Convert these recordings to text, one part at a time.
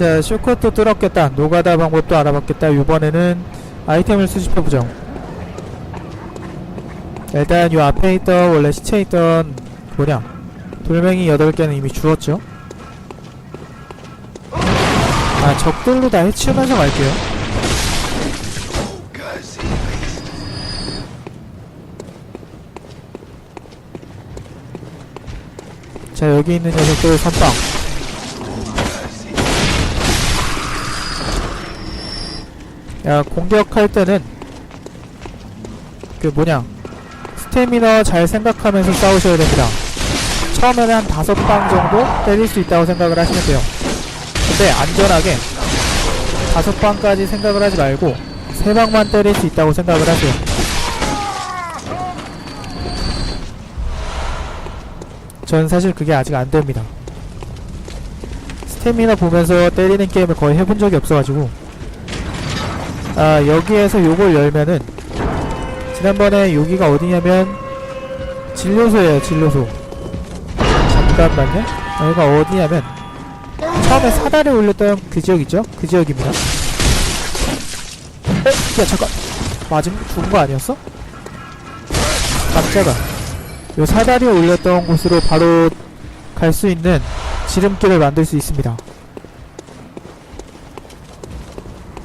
자 쇼컷도 뚫었겠다. 노가다 방법도 알아봤겠다. 이번에는 아이템을 수집해보죠. 일단 요 앞에 있던 원래 시체에 있던 뭐냐 돌멩이 8개는 이미 주웠죠. 아 적들로 다 해치우면서 갈게요. 자 여기 있는 녀석들 선빵 야 공격할 때는 그 뭐냐 스태미너 잘 생각하면서 싸우셔야 됩니다. 처음에는 한 다섯 방 정도 때릴 수 있다고 생각을 하시면 돼요. 근데 안전하게 다섯 방까지 생각을 하지 말고 세 방만 때릴 수 있다고 생각을 하세요. 전 사실 그게 아직 안 됩니다. 스태미너 보면서 때리는 게임을 거의 해본 적이 없어가지고 아 여기에서 요걸 열면은 지난번에 여기가 어디냐면 진료소예요 진료소 잠깐만요 여기가 어디냐면 처음에 사다리 올렸던 그 지역 있죠? 그 지역입니다 어? 야 잠깐 맞은 죽은 거 아니었어? 깜짝아 요 사다리 올렸던 곳으로 바로 갈 수 있는 지름길을 만들 수 있습니다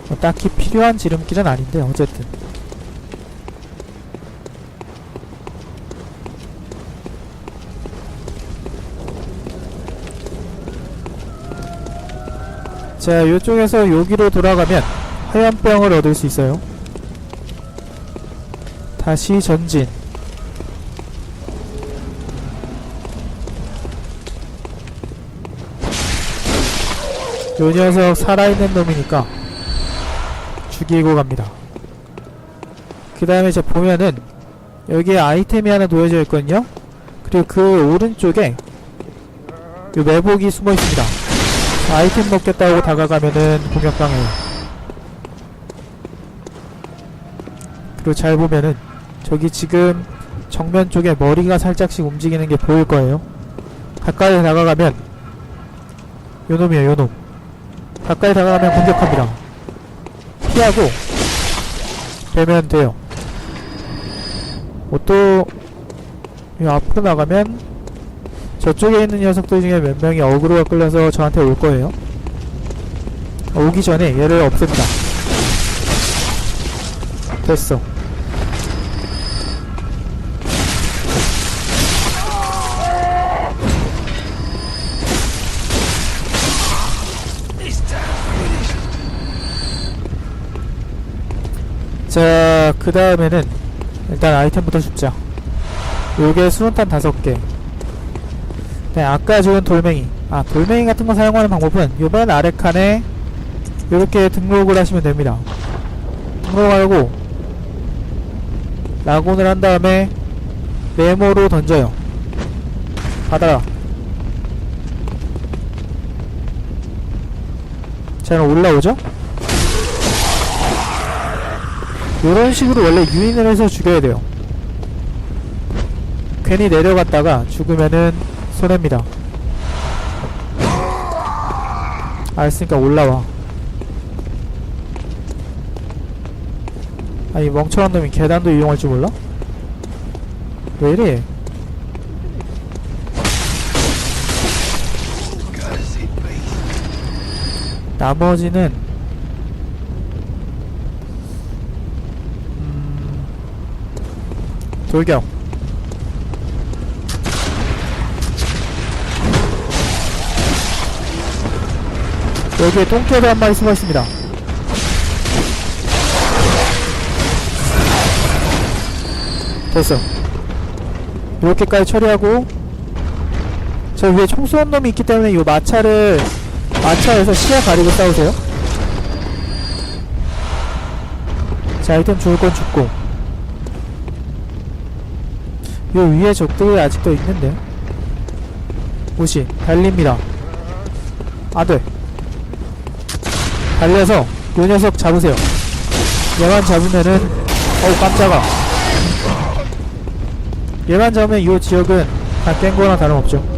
뭐 딱히 필요한 지름길은 아닌데 어쨌든. 자 요쪽에서 여기로 돌아가면 화염병을 얻을 수 있어요. 다시 전진. 요 녀석 살아있는 놈이니까 죽이고 갑니다. 그 다음에 저 보면은 여기에 아이템이 하나 놓여져 있거든요. 그리고 그 오른쪽에 요 매복이 숨어 있습니다. 아이템 먹겠다고 다가가면은 공격당해요. 그리고 잘 보면은 저기 지금 정면 쪽에 머리가 살짝씩 움직이는 게 보일 거예요. 가까이 다가가면 요놈이에요, 요놈. 가까이 다가가면 공격합니다. 피하고 되면 돼요. 뭐 또, 이 앞으로 나가면 저쪽에 있는 녀석들 중에 몇 명이 어그로가 끌려서 저한테 올 거예요. 오기 전에 얘를 없앱니다. 됐어. 자, 그 다음에는 일단 아이템부터 줍자. 요게 수론탄 다섯 개. 네, 아까 주운 돌멩이. 아, 돌멩이 같은 거 사용하는 방법은 요맨 아래 칸에 요렇게 등록을 하시면 됩니다. 등록하고 라곤을 한 다음에 메모로 던져요. 받아라. 자, 그럼 올라오죠? 이런 식으로 원래 유인을 해서 죽여야 돼요. 괜히 내려갔다가 죽으면은 손해입니다. 알았으니까 올라와. 아니 멍청한 놈이 계단도 이용할 줄 몰라? 왜 이래? 나머지는 돌격 여기에 똥개도 한 마리 숨어 있습니다. 됐어. 이렇게까지 처리하고 저 위에 총수한 놈이 있기 때문에 이 마차를 마차에서 시야 가리고 싸우세요. 자 일단 죽을 건 죽고 요 위에 적들이 아직도 있는데. 보시 달립니다. 아들. 달려서 요 녀석 잡으세요. 얘만 잡으면은 어우 깜짝아. 얘만 잡으면 이 지역은 다 깬거나 다름없죠.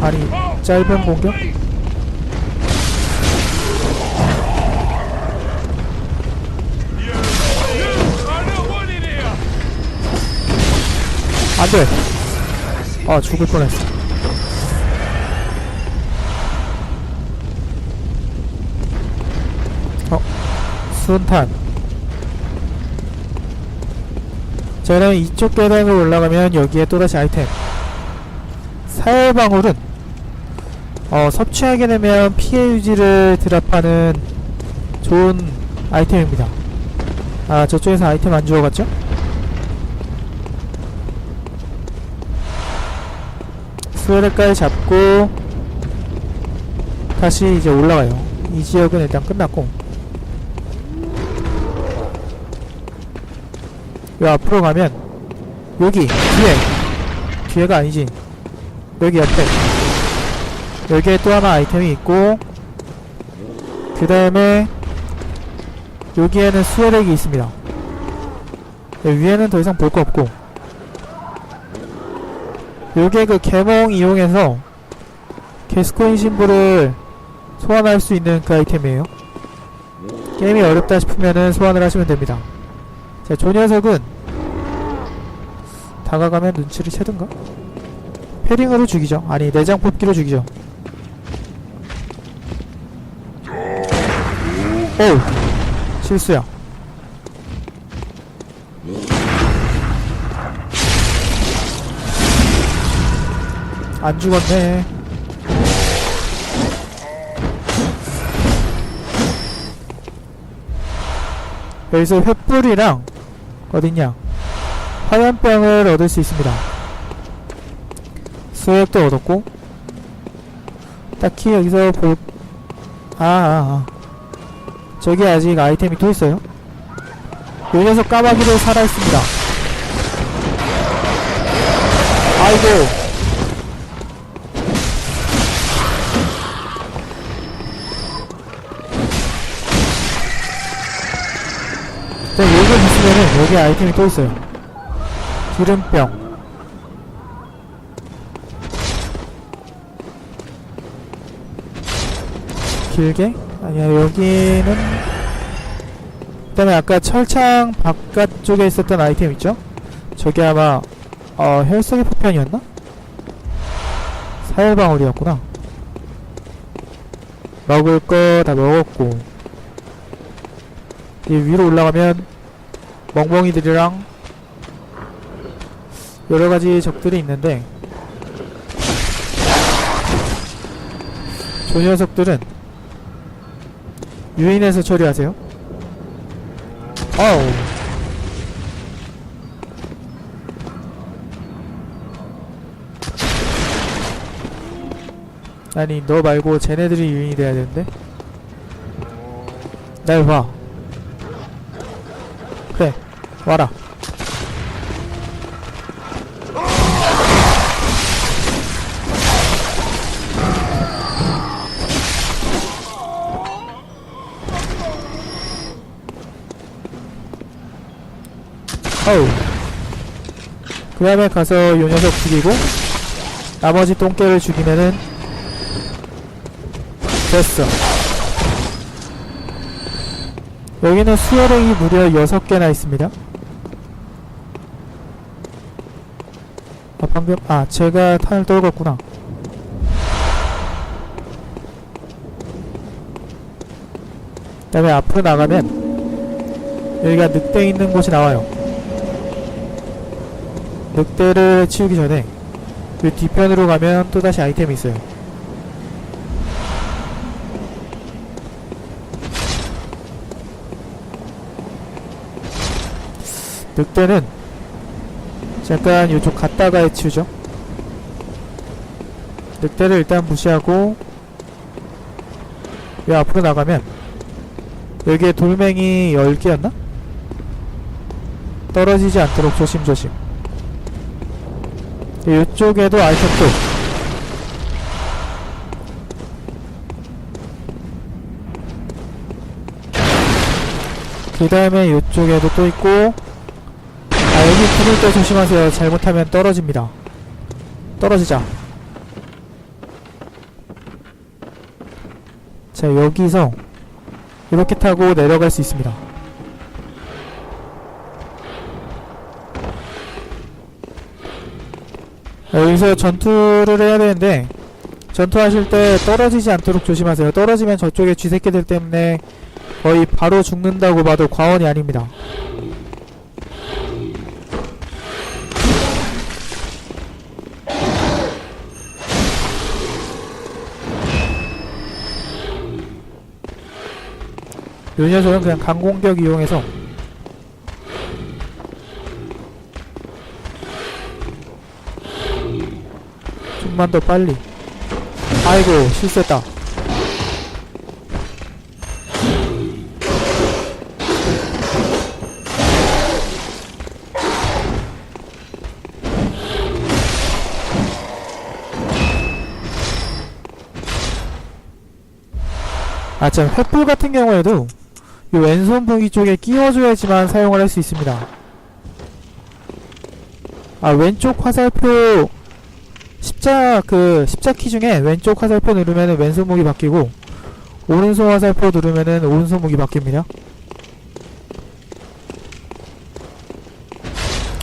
아니 짧은 공격? 안돼. 아 죽을 뻔했어. 어 수은탄. 저는 이쪽 계단으로 올라가면 여기에 또다시 아이템. 사혈방울은 어, 섭취하게 되면 피해 유지를 드랍하는 좋은 아이템입니다. 아 저쪽에서 아이템 안 주워갔죠? 수혈까지 잡고 다시 이제 올라가요. 이 지역은 일단 끝났고. 요 앞으로 가면 여기 뒤에 뒤에가 아니지. 여기 옆에 여기에 또 하나 아이템이 있고 그 다음에 여기에는 수혈액이 있습니다. 네, 위에는 더 이상 볼 거 없고 요게 그 개몽 이용해서 게스코인 신부를 소환할 수 있는 그 아이템이에요 게임이 어렵다 싶으면은 소환을 하시면 됩니다 자, 저 녀석은 다가가면 눈치를 채든가? 패링으로 죽이죠. 아니, 내장 뽑기로 죽이죠. 어우, 실수야. 안 죽었네. 여기서 횃불이랑 어딨냐? 화염병을 얻을 수 있습니다. 수액도 얻었고. 딱히 여기서 볼 아, 아, 아. 저기 아직 아이템이 또 있어요. 요 녀석 까마귀도 살아있습니다. 아이고 있으면은 여기 아이템이 또 있어요. 기름병. 길게? 아니야, 여기는. 그 다음에 아까 철창 바깥쪽에 있었던 아이템 있죠? 저게 아마, 어, 혈색의 포편이었나? 사혈방울이었구나. 먹을 거 다 먹었고. 이 위로 올라가면 멍멍이들이랑 여러가지 적들이 있는데 저 녀석들은 유인해서 처리하세요. 어우. 아니 너 말고 쟤네들이 유인이 돼야 되는데? 날 봐. 그래 와라. 어우. 그 다음에 가서 요 녀석 죽이고 나머지 똥개를 죽이면은 됐어 여기는 수혈액이 무려 6개나 있습니다. 아, 방금, 아, 제가 탄을 떨궜구나. 그 다음에 앞으로 나가면, 여기가 늑대 있는 곳이 나와요. 늑대를 치우기 전에, 그 뒤편으로 가면 또다시 아이템이 있어요. 늑대는 잠깐 이쪽 갔다가 해치우죠 늑대를 일단 무시하고 이 앞으로 나가면 여기에 돌멩이 10개였나? 떨어지지 않도록 조심조심. 이쪽에도 아이템 또그 다음에 이쪽에도 또 있고 아 여기 구를 때 조심하세요. 잘못하면 떨어집니다. 떨어지자. 자 여기서 이렇게 타고 내려갈 수 있습니다. 여기서 전투를 해야 되는데 전투하실 때 떨어지지 않도록 조심하세요. 떨어지면 저쪽에 쥐새끼들 때문에 거의 바로 죽는다고 봐도 과언이 아닙니다 요 녀석은 그냥 강공격 이용해서. 좀만 더 빨리. 아이고 실수했다. 아참 횃불 같은 경우에도 이 왼손 무기 쪽에 끼워줘야지만 사용을 할 수 있습니다 아 왼쪽 화살표 십자 그 십자 키 중에 왼쪽 화살표 누르면은 왼손 무기 바뀌고 오른손 화살표 누르면은 오른손 무기 바뀝니다.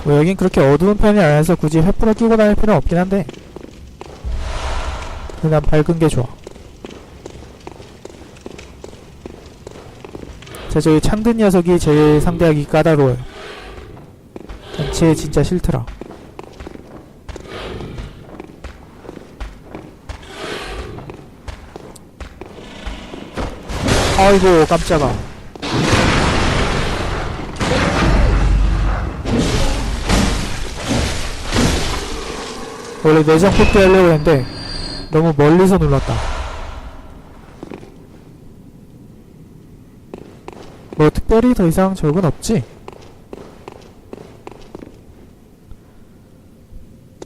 뭐 여긴 그렇게 어두운 편이 아니라서 굳이 횃불을 끼고 다닐 필요는 없긴 한데 그냥 밝은 게 좋아. 자 저기 창든 녀석이 제일 상대하기 까다로워요. 전체 진짜 싫더라. 아이고 깜짝아 원래 내장 뽑기 하려고 했는데 너무 멀리서 눌렀다 뭐 특별히 더 이상 적은 없지?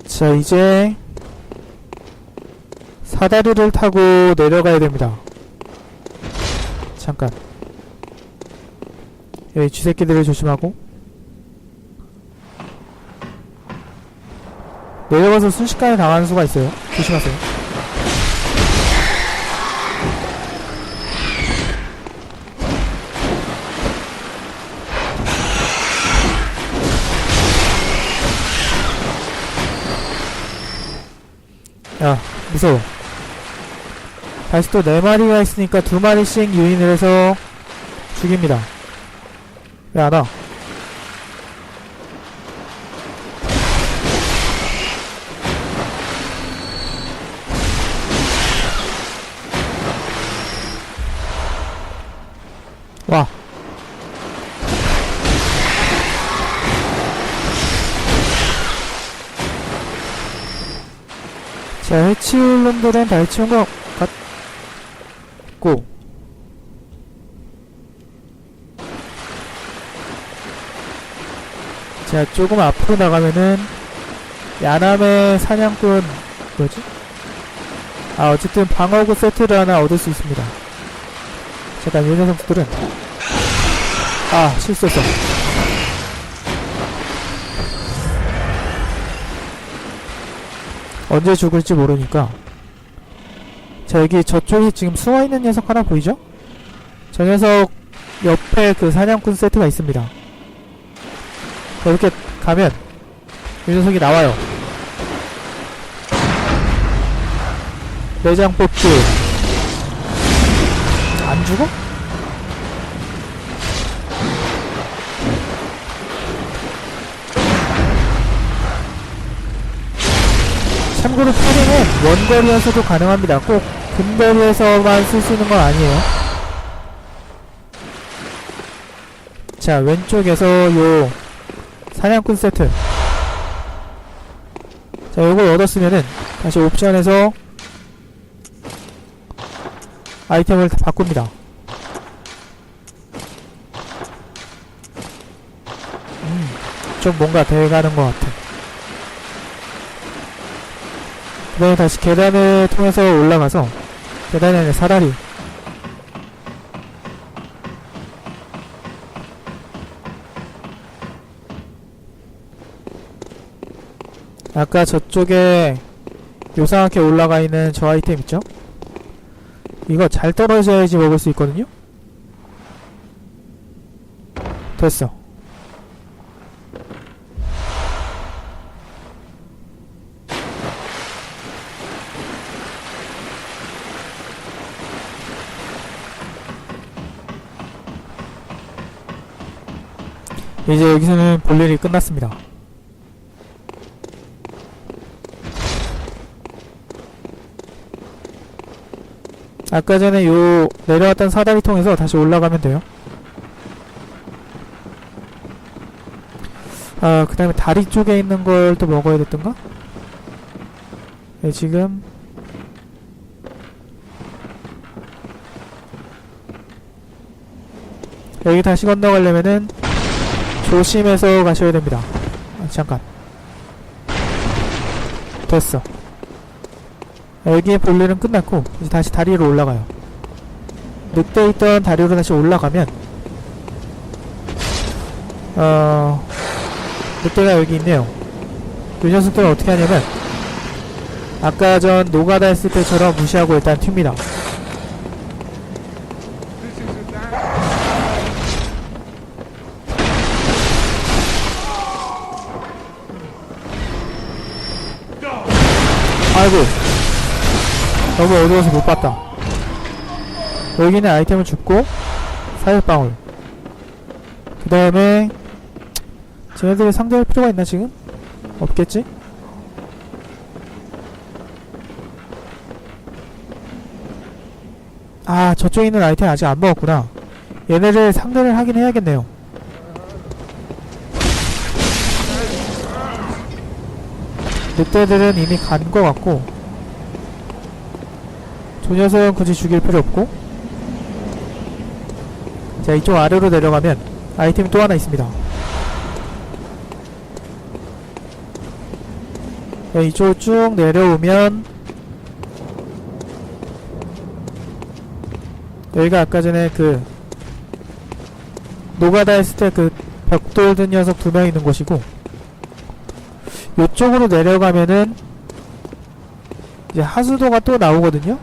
자 이제 사다리를 타고 내려가야 됩니다. 잠깐. 여기 쥐새끼들을 조심하고. 내려가서 순식간에 당하는 수가 있어요. 조심하세요 야 무서워 다시 또 네 마리가 있으니까 두 마리씩 유인을 해서 죽입니다. 왜 안 와? 와. 자, 해치울 놈들은 다 해치운 거 고. 자, 조금 앞으로 나가면은 야남의 사냥꾼 뭐지? 아, 어쨌든 방어구 세트를 하나 얻을 수 있습니다. 잠깐, 요 녀석들은 아, 실수했어. 언제 죽을지 모르니까 자 여기 저쪽에 지금 숨어있는 녀석 하나 보이죠? 저 녀석 옆에 그 사냥꾼 세트가 있습니다 자, 이렇게 가면 이 녀석이 나와요 내장 뽑기 안 죽어? 참고로 파링은 원거리에서도 가능합니다. 꼭 근거리에서만 쓸 수 있는 건 아니에요. 자, 왼쪽에서 요 사냥꾼 세트. 자, 요걸 얻었으면은 다시 옵션에서 아이템을 다 바꿉니다. 음, 좀 뭔가 돼가는 것 같아. 그 다음에 다시 계단을 통해서 올라가서 계단이 아니라 사다리 아까 저쪽에 요상하게 올라가 있는 저 아이템 있죠? 이거 잘 떨어져야지 먹을 수 있거든요? 됐어. 이제 여기서는 볼 일이 끝났습니다. 아까 전에 요 내려왔던 사다리 통해서 다시 올라가면 돼요. 아, 그 다음에 다리 쪽에 있는 걸 또 먹어야 됐던가? 네, 지금 여기 다시 건너가려면은 조심해서 가셔야 됩니다. 아, 잠깐. 됐어. 여기에 볼 일은 끝났고 이제 다시 다리로 올라가요. 늑대 있던 다리로 다시 올라가면 어 늑대가 여기 있네요. 이 녀석들은 어떻게 하냐면 아까 전 노가다 했을 때처럼 무시하고 일단 튑니다. 아이고 너무 어두워서 못 봤다. 여기는 아이템을 줍고 사육방울. 그 다음에 쟤네들을 상대할 필요가 있나 지금? 없겠지? 아 저쪽에 있는 아이템 아직 안 먹었구나. 얘네를 상대를 하긴 해야겠네요. 늑대들은 이미 간 것 같고 저 녀석은 굳이 죽일 필요 없고 자 이쪽 아래로 내려가면 아이템이 또 하나 있습니다. 자, 이쪽으로 쭉 내려오면 여기가 아까 전에 그 노가다 했을 때 그 벽돌 든 녀석 두 명 있는 곳이고 요쪽으로 내려가면은 이제 하수도가 또 나오거든요